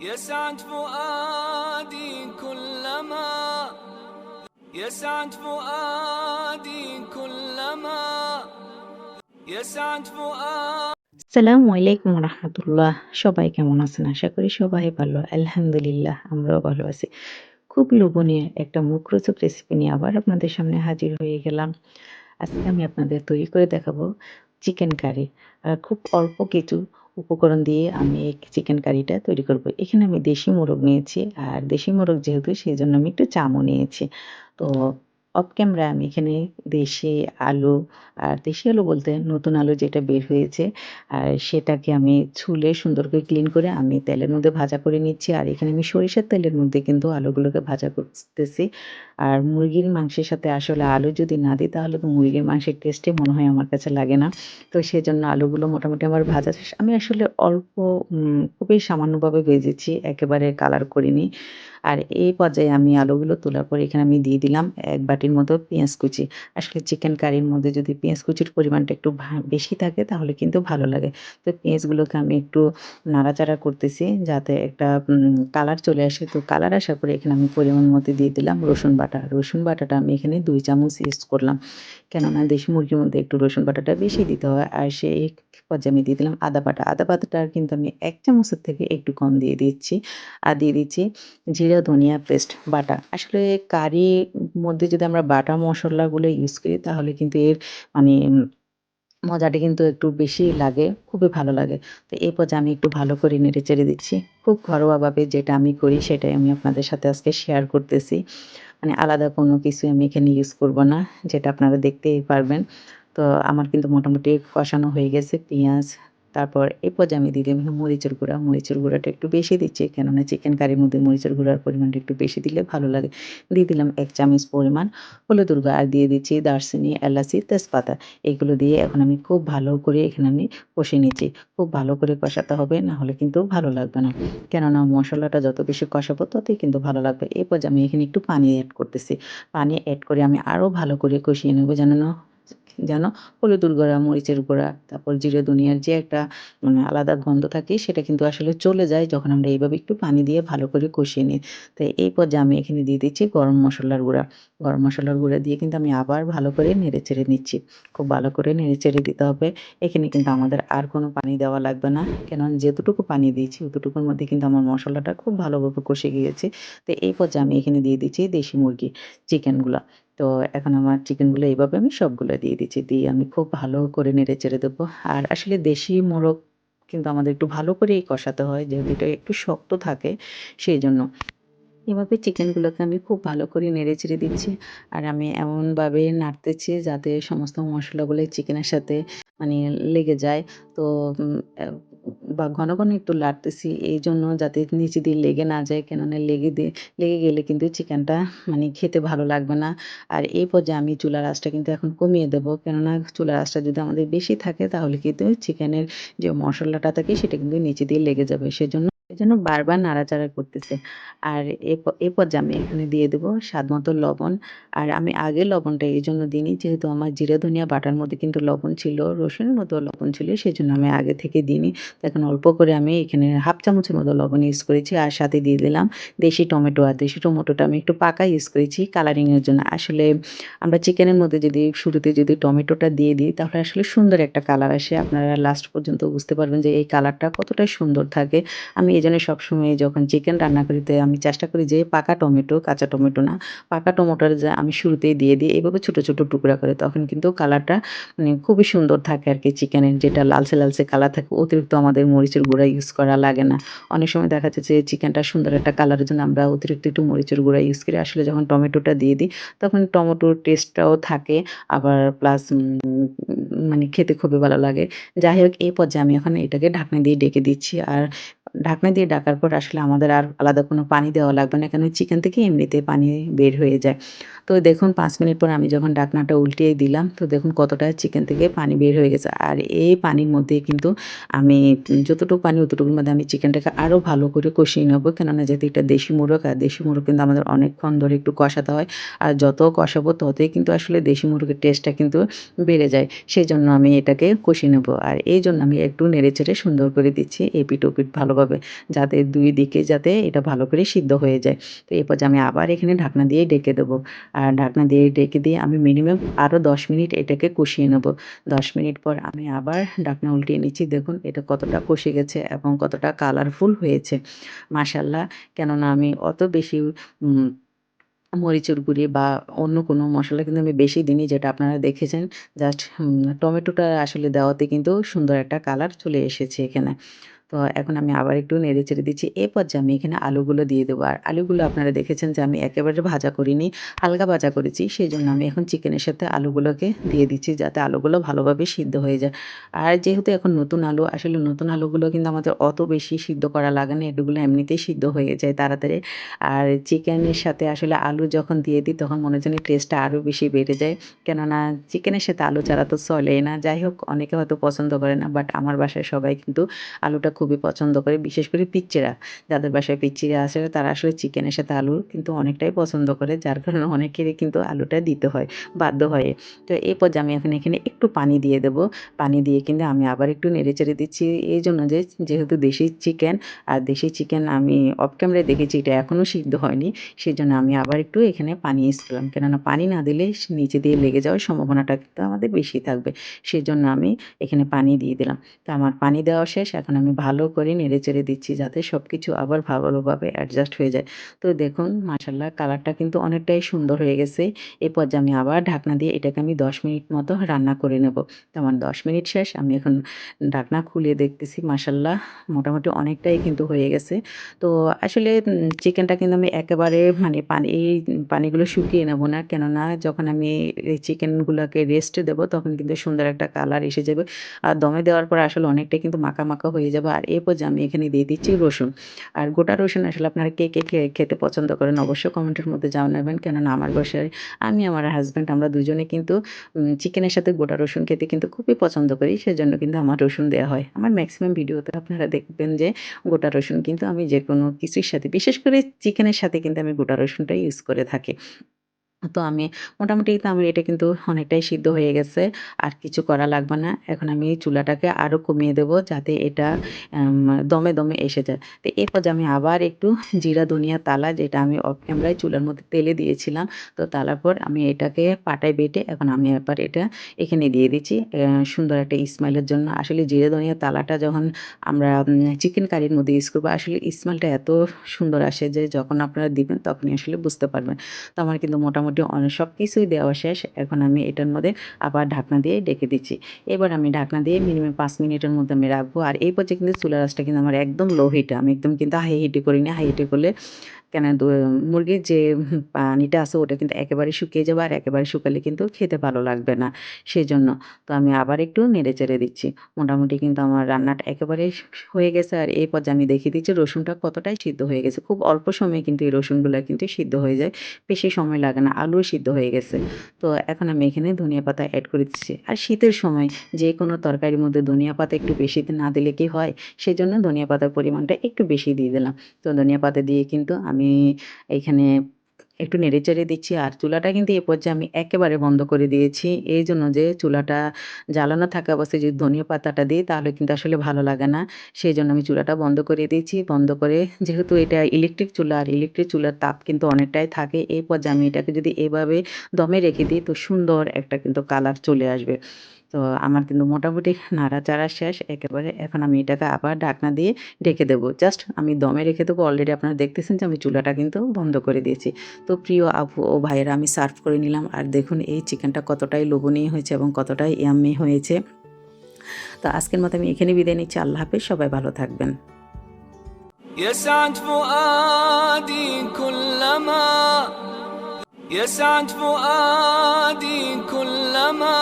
يسعد فؤادي كلما يسعد فؤادي كلما يسعد فؤادي আসসালামু আলাইকুম রহমতুল্লাহ সবাই কেমন আছেন আশা করি সবাই ভালো আলহামদুলিল্লাহ আমরাও ভালো আছি খুব লোভনীয় একটা মুখরোচক রেসিপি নিয়ে আবার আপনাদের সামনে হাজির হয়ে গেলাম আজকে আমি আপনাদের তৈরি করে দেখাবো চিকেন কারি আর খুব অল্প কিছু উপকরণ দিয়ে আমি এই চিকেন কারিটা তৈরি করব। এখানে আমি দেশি মোরগ নিয়েছি, আর দেশি মোরগ যেহেতু সেই জন্য আমি একটু চামও নিয়েছি। তো অফ ক্যামেরা আমি এখানে দেশি আলু আর দেশি আলু বলতে নতুন আলু যেটা বের হয়েছে, আর সেটাকে আমি ছুলে সুন্দর করে ক্লিন করে আমি তেলের মধ্যে ভাজা করে নিচ্ছি। আর এখানে আমি সরিষার তেলের মধ্যে কিন্তু আলুগুলোকে ভাজা করতেছি। আর মুরগির মাংসের সাথে আসলে আলু যদি না দিই, তাহলে তো মুরগির মাংসের টেস্টে মনে হয় আমার কাছে লাগে না। তো সেই জন্য আলুগুলো মোটামুটি আমার ভাজা আমি আসলে অল্প খুবই সামান্যভাবে ভেজেছি, একেবারে কালার করিনি। আর এই পর্যায়ে আমি আলুগুলো তোলার পর এখানে আমি দিয়ে দিলাম এক বাটির মতো পেঁয়াজ কুচি। আসলে চিকেন কারির মধ্যে যদি পেঁয়াজ কুচির পরিমাণটা একটু বেশি থাকে তাহলে কিন্তু ভালো লাগে। তো পেঁয়াজগুলোকে আমি একটু নাড়াচাড়া করতেছি যাতে একটা কালার চলে আসে। তো কালার আসার পরে এখানে আমি পরিমাণ মতো দিয়ে দিলাম রসুন বাটা। রসুন বাটাটা আমি এখানে দুই চামচ ইউজ করলাম। কেননা দেশি মুরগির মধ্যে একটু রসুন বাটাটা বেশি দিতে হয়। আর সেই পর্যায়ে আমি দিয়ে দিলাম আদা বাটা। আদা বাটাটা কিন্তু আমি এক চামচের থেকে একটু কম দিয়ে দিচ্ছি। আর দিয়ে দিচ্ছি জিরা ধনিয়া পেস্ট বাটা। আসলে কারির মধ্যে যদি আমরা বাটা মশলাগুলো ইউজ করি, তাহলে কিন্তু এর মানে মজাটা কিন্তু একটু বেশি লাগে, খুবই ভালো লাগে। তো এই পর্যায়ে আমি একটু ভালো করে নেড়ে চেড়ে দিচ্ছি। খুব ঘরোয়াভাবে যেটা আমি করি, সেটাই আমি আপনাদের সাথে আজকে শেয়ার করতেছি। মানে আলাদা কোনো কিছু আমি এখানে ইউজ করব না, যেটা আপনারা দেখতেই পারবেন। তো আমার কিন্তু মোটামুটি কষানো হয়ে গেছে, পেঁয়াজ তারপর এই পর্যায়ে আমি দিয়ে দিলাম মরিচের গুঁড়া, মরিচের গুঁড়াটা একটু বেশি দিচ্ছি, কেননা চিকেন কারির মধ্যে মরিচের গুঁড়ার পরিমাণটা একটু বেশি দিলে ভালো লাগে। দিয়ে দিলাম এক চামচ পরিমাণ হলুদ গুঁড়া আর দিয়ে দিচ্ছি দারচিনি, এলাচি, তেজপাতা। এগুলো দিয়ে এখন আমি খুব ভালো করে এখানে আমি কষে নিচ্ছি। খুব ভালো করে কষাতে হবে, না হলে কিন্তু ভালো লাগবে না। কেননা মশলাটা যত বেশি কষাবো ততই কিন্তু ভালো লাগবে। এই পর্যায়ে আমি এখানে একটু পানি অ্যাড করতেছি। পানি অ্যাড করে আমি আরও ভালো করে কষিয়ে নেব যেন যেন হলুদের গুঁড়া, মরিচের গুঁড়া, তারপর জিরে দুনিয়ার যে একটা মানে আলাদা গন্ধ থাকে সেটা কিন্তু আসলে চলে যায় যখন আমরা এইভাবে একটু পানি দিয়ে ভালো করে কষিয়ে নিই। তো এই পর্যায়ে আমি এখানে দিয়ে দিচ্ছি গরম মশলার গুঁড়া। গরম মশলার গুঁড়া দিয়ে কিন্তু আমি আবার ভালো করে নেড়ে চেড়ে নিচ্ছি। খুব ভালো করে নেড়ে চেড়ে দিতে হবে। এখানে কিন্তু আমাদের আর কোনো পানি দেওয়া লাগবে না। কেন যেতটুকু পানি দিয়েছি অতটুকুর মধ্যে কিন্তু আমার মশলাটা খুব ভালোভাবে কষে গিয়েছে। তো এই পর্যায়ে আমি এখানে দিয়ে দিচ্ছি দেশি মুরগি চিকেনগুলো তো এখন আমার চিকেনগুলো এইভাবে আমি সবগুলো দিয়ে দিচ্ছি। দিয়ে আমি খুব ভালো করে নেড়ে চেড়ে দেবো। আর আসলে দেশি মোরগ কিন্তু আমাদের একটু ভালো করেই কষাতে হয়, যেহেতু এটা একটু শক্ত থাকে, সেই জন্য। এভাবে চিকেনগুলোকে আমি খুব ভালো করে নেড়ে চেড়ে দিচ্ছি। আর আমি এমনভাবে নাড়তেছি যাতে সমস্ত মশলাগুলো চিকেনের সাথে মানে লেগে যায়। তো বা ঘন ঘন একটু লাড়তেছি এই জন্য যাতে নিচে দিয়ে লেগে না যায়। কেননা লেগে দিয়ে, লেগে গেলে কিন্তু চিকেনটা মানে খেতে ভালো লাগবে না। আর এই পর্যায়ে আমি চুলার আঁচটা কিন্তু এখন কমিয়ে দেবো। কেননা চুলার আঁচটা যদি আমাদের বেশি থাকে তাহলে কিন্তু চিকেনের যে মশলাটা থাকে সেটা কিন্তু নিচে দিয়ে লেগে যাবে। সেজন্য সেজন্য বারবার নাড়াচাড়া করতেছে। আর এ পর্যায়ে আমি এখানে দিয়ে দেবো স্বাদ মতো লবণ। আর আমি আগে লবণটা এই জন্য দিইনি, যেহেতু আমার জিরে, ধনিয়া, বাটার মধ্যে কিন্তু লবণ ছিল, রসুনের মতো লবণ ছিল সেই জন্য আমি আগে থেকে দিইনি। এখন অল্প করে আমি এখানে হাফ চামচের মতো লবণ ইউজ করেছি আর সাথে দিয়ে দিলাম দেশি টমেটো। আর দেশি টমেটোটা আমি একটু পাকা ইউজ করেছি কালারিংয়ের জন্য। আসলে আমরা চিকেনের মধ্যে যদি, শুরুতে যদি টমেটোটা দিয়ে দিই, তাহলে আসলে সুন্দর একটা কালার আসে। আপনারা লাস্ট পর্যন্ত বুঝতে পারবেন যে এই কালারটা কতটা সুন্দর থাকে। আমি এই জন্য সবসময় যখন চিকেন রান্না করিতে আমি চেষ্টা করি যে পাকা টমেটো, কাঁচা টমেটো না, পাকা টমেটোর যা আমি শুরুতেই দিয়ে দিই এইভাবে ছোটো ছোটো টুকরা করে, তখন কিন্তু কালারটা মানে খুবই সুন্দর থাকে আর কি চিকেনের যেটা লালচে লালচে কালার থাকে, অতিরিক্ত আমাদের মরিচের গুঁড়া ইউজ করা লাগে না। অনেক সময় দেখা যাচ্ছে যে চিকেনটা সুন্দর একটা কালারের জন্য আমরা অতিরিক্ত একটু মরিচের গুঁড়া ইউজ করি, আসলে যখন টমেটোটা দিয়ে দিই, তখন টমেটোর টেস্টটাও থাকে, আবার প্লাস মানে খেতে খুবই ভালো লাগে। যাই হোক, এই পর্যায়ে আমি এখন এটাকে ঢাকনা দিয়ে ডেকে দিচ্ছি, আর ঢাকনা দিয়ে ঢাকার পর আসলে আমাদের আর আলাদা কোনো পানি দেওয়া লাগবে না। কেন চিকেন থেকে এমনিতে পানি বের হয়ে যায়। তো দেখুন, পাঁচ মিনিট পর আমি যখন ডাকনাটা উল্টিয়ে দিলাম, তো দেখুন কতটা চিকেন থেকে পানি বের হয়ে গেছে। আর এই পানির মধ্যে কিন্তু আমি যতটুকু পানি, অতটুকুর মধ্যে আমি চিকেনটাকে আরও ভালো করে কষিয়ে নেব। কেননা যেহেতু এটা দেশি মোরগ, আর দেশি মুরগ কিন্তু আমাদের অনেকক্ষণ ধরে একটু কষাতে হয়। আর যত কষাবো ততই কিন্তু আসলে দেশি মুরগের টেস্টটা কিন্তু বেড়ে যায়। সেই জন্য আমি এটাকে কষিয়ে নেব। আর এই জন্য আমি একটু নেড়ে চেড়ে সুন্দর করে দিচ্ছি এপিট ওপিট ভালোভাবে, যাতে দুই দিকে যাতে এটা ভালো করে সিদ্ধ হয়ে যায়। তো এরপর আমি আবার এখানে ঢাকনা দিয়ে ডেকে দেবো। আর ঢাকনা দিয়ে ডেকে দিয়ে আমি মিনিমাম আরও দশ মিনিট এটাকে কষিয়ে নেব। দশ মিনিট পর আমি আবার ঢাকনা উল্টিয়ে নিচ্ছি। দেখুন এটা কতটা কষে গেছে এবং কতটা কালারফুল হয়েছে। মাসাল্লাহ কেননা আমি অত বেশি মরিচের গুঁড়ি বা অন্য কোনো মশলা কিন্তু আমি বেশি দিইনি যেটা আপনারা দেখেছেন। জাস্ট টমেটোটা আসলে দেওয়াতে কিন্তু সুন্দর একটা কালার চলে এসেছে এখানে। তো এখন আমি আবার একটু নেড়ে চেড়ে দিচ্ছি। এ পর্যায়ে আমি এখানে আলুগুলো দিয়ে দেবো। আর আলুগুলো আপনারা দেখেছেন যে আমি একেবারে ভাজা করিনি, হালকা ভাজা করেছি। সেই জন্য আমি এখন চিকেনের সাথে আলুগুলোকে দিয়ে দিচ্ছি যাতে আলুগুলো ভালোভাবে সিদ্ধ হয়ে যায়। আর যেহেতু এখন নতুন আলু, আসলে নতুন আলুগুলো কিন্তু আমাদের অত বেশি সিদ্ধ করা লাগে না। এগুলো এমনিতেই সিদ্ধ হয়ে যায় তাড়াতাড়ি। আর চিকেনের সাথে আসলে আলু যখন দিয়ে দিই, তখন মনে হচ্ছে টেস্টটা আরও বেশি বেড়ে যায়। কেননা চিকেনের সাথে আলু ছাড়া তো চলেই না। যাই হোক, অনেকে হয়তো পছন্দ করে না, বাট আমার বাসায় সবাই কিন্তু আলুটা খুবই পছন্দ করে, বিশেষ করে পিচ্চিরা। যাদের বাসায় পিচ্চিরা আসে তারা আসলে চিকেনের সাথে আলু কিন্তু অনেকটাই পছন্দ করে, যার কারণে অনেকেরই কিন্তু আলুটা দিতে হয়, বাধ্য হয়ে। তো এই পর্যায়ে আমি এখন এখানে একটু পানি দিয়ে দেব। পানি দিয়ে কিন্তু আমি আবার একটু নেড়ে চেড়ে দিচ্ছি। এই জন্য যে যেহেতু দেশি চিকেন, আর দেশি চিকেন আমি অফ ক্যামেরায় দেখেছি, এটা এখনও সিদ্ধ হয়নি সেই জন্য আমি আবার একটু এখানে পানি করলাম। কেননা পানি না দিলে নিচে দিয়ে লেগে যাওয়ার সম্ভাবনাটা কিন্তু আমাদের বেশি থাকবে সেই জন্য আমি এখানে পানি দিয়ে দিলাম। তো আমার পানি দেওয়া শেষ, এখন আমি ভালো করে নেড়ে চেড়ে দিচ্ছি যাতে সব কিছু আবার ভালোভাবে অ্যাডজাস্ট হয়ে যায়। তো দেখুন মাসাল্লাহ কালারটা কিন্তু অনেকটাই সুন্দর হয়ে গেছে। এই পর্যায়ে আমি আবার ঢাকনা দিয়ে এটাকে আমি দশ মিনিট মতো রান্না করে নেব। তো আমার দশ মিনিট শেষ, আমি এখন ঢাকনা খুলে দেখতেছি মাসাল্লাহ মোটামুটি অনেকটাই কিন্তু হয়ে গেছে। তো আসলে চিকেনটা কিন্তু আমি একেবারে মানে পানি, এই পানিগুলো শুকিয়ে নেব না। কেননা যখন আমি এই চিকেনগুলোকে রেস্ট দেবো, তখন কিন্তু সুন্দর একটা কালার এসে যাবে। আর দমে দেওয়ার পর আসলে অনেকটাই কিন্তু মাখা মাখা হয়ে যাবে। আর এরপর যে আমি এখানে দিয়ে দিচ্ছি রসুন। আর গোটা রসুন আসলে আপনারা কে কে খেতে পছন্দ করেন অবশ্যই কমেন্টের মধ্যে জানাবেন কেননা আমার বাসায় আমি, আমার হাজব্যান্ড আমরা দুজনে কিন্তু চিকেনের সাথে গোটা রসুন খেতে কিন্তু খুবই পছন্দ করি। সেজন্য কিন্তু আমার রসুন দেওয়া হয়। আমার ম্যাক্সিমাম ভিডিওতে আপনারা দেখবেন যে, গোটা রসুন কিন্তু আমি যে কোনো কিছুর সাথে, বিশেষ করে চিকেনের সাথে কিন্তু আমি গোটা রসুনটা ইউজ করে থাকি। তো আমি মোটামুটি তো আমার এটা কিন্তু অনেকটাই সিদ্ধ হয়ে গেছে, আর কিছু করা লাগবে না। এখন আমি চুলাটাকে আরও কমিয়ে দেবো যাতে এটা দমে দমে এসে যায়। তো এরপর আমি আবার একটু জিরা, ধনিয়া, তালা যেটা আমি অফ ক্যামেরায় চুলার মধ্যে তেলে দিয়েছিলাম, তো তালার পর আমি এটাকে পাটায় বেটে এখন আমি এবার এটা এখানে দিয়ে দিচ্ছি সুন্দর একটা স্মাইলের জন্য। আসলে জিরা, ধনিয়া, তালাটা যখন আমরা চিকেন কারির মধ্যে ইউজ করব, আসলে স্মেলটা এত সুন্দর আসে যে যখন আপনারা দিবেন তখনই আসলে বুঝতে পারবেন। তো আমার কিন্তু মোটামুটি অনেক সব কিছুই দেওয়া শেষ। এখন আমি এটার মধ্যে আবার ঢাকনা দিয়ে ডেকে দিচ্ছি। এবার আমি ঢাকনা দিয়ে মিনিমাম পাঁচ মিনিটের মধ্যে আমি রাখব। আর এই পর্যায়ে কিন্তু চুলা রাসটা কিন্তু আমার একদম লো হিটে আমি একদম কিন্তু হাই হিটে করি না। হাই হিটে করলে কেন মুরগির যে পানিটা আছে ওটা কিন্তু একেবারে শুকিয়ে যাবে আর একেবারে শুকালে কিন্তু খেতে ভালো লাগবে না। সেই জন্য তো আমি আবার একটু নেড়ে চেড়ে দিচ্ছি। মোটামুটি কিন্তু আমার রান্নাটা একেবারে হয়ে গেছে আর এই পর্যায়ে আমি দেখিয়ে দিচ্ছি রসুনটা কতটাই সিদ্ধ হয়ে গেছে। খুব অল্প সময়ে কিন্তু এই রসুনগুলো কিন্তু সিদ্ধ হয়ে যায়। বেশি সময় লাগে না, আলুও সিদ্ধ হয়ে গেছে। তো এখন আমি এখানে ধনিয়া পাতা অ্যাড করে দিচ্ছি। আর শীতের সময় যে কোনো তরকারির মধ্যে ধনিয়া পাতা একটু বেশি না দিলে কি হয়? সেই জন্য ধনিয়া পাতার পরিমাণটা একটু বেশি দিয়ে দিলাম। তো ধনিয়া পাতা দিয়ে কিন্তু আমি এইখানে একটু নেড়ে চেড়ে দিচ্ছি। আর চুলাটা কিন্তু এ পর্যায়ে আমি একেবারে বন্ধ করে দিয়েছি। এই জন্য যে চুলাটা জ্বালানো থাকা অবস্থায় যদি ধনিয়া পাতাটা দিই, তাহলে কিন্তু আসলে ভালো লাগে না। সেই জন্য আমি চুলাটা বন্ধ করে দিয়েছি। বন্ধ করে যেহেতু এটা ইলেকট্রিক চুলা, আর ইলেকট্রিক চুলার তাপ কিন্তু অনেকটাই থাকে এই পর্যায়ে আমি এটাকে যদি এভাবে দমে রেখে দিই, তো সুন্দর একটা কিন্তু কালার চলে আসবে। তো আমার কিন্তু মোটামুটি নাড়াচাড়া শেষ একেবারে এখন আমি এটাকে আবার ঢাকনা দিয়ে ঢেকে দেবো জাস্ট আমি দমে রেখে দেবো অলরেডি আপনারা দেখতেছেন যে আমি চুলাটা কিন্তু বন্ধ করে দিয়েছি তো প্রিয় আপু ও ভাইয়েরা আমি সার্ভ করে নিলাম আর দেখুন এই চিকেনটা কতটাই লোভনীয় হয়েছে এবং কতটাই ইয়াম্মি হয়েছে তো আজকের মতো আমি এখানে বিদায় নিচ্ছি আল্লাহ হাফেজ সবাই ভালো থাকবেন يسعد فؤادي كلما يسعد فؤادي كلما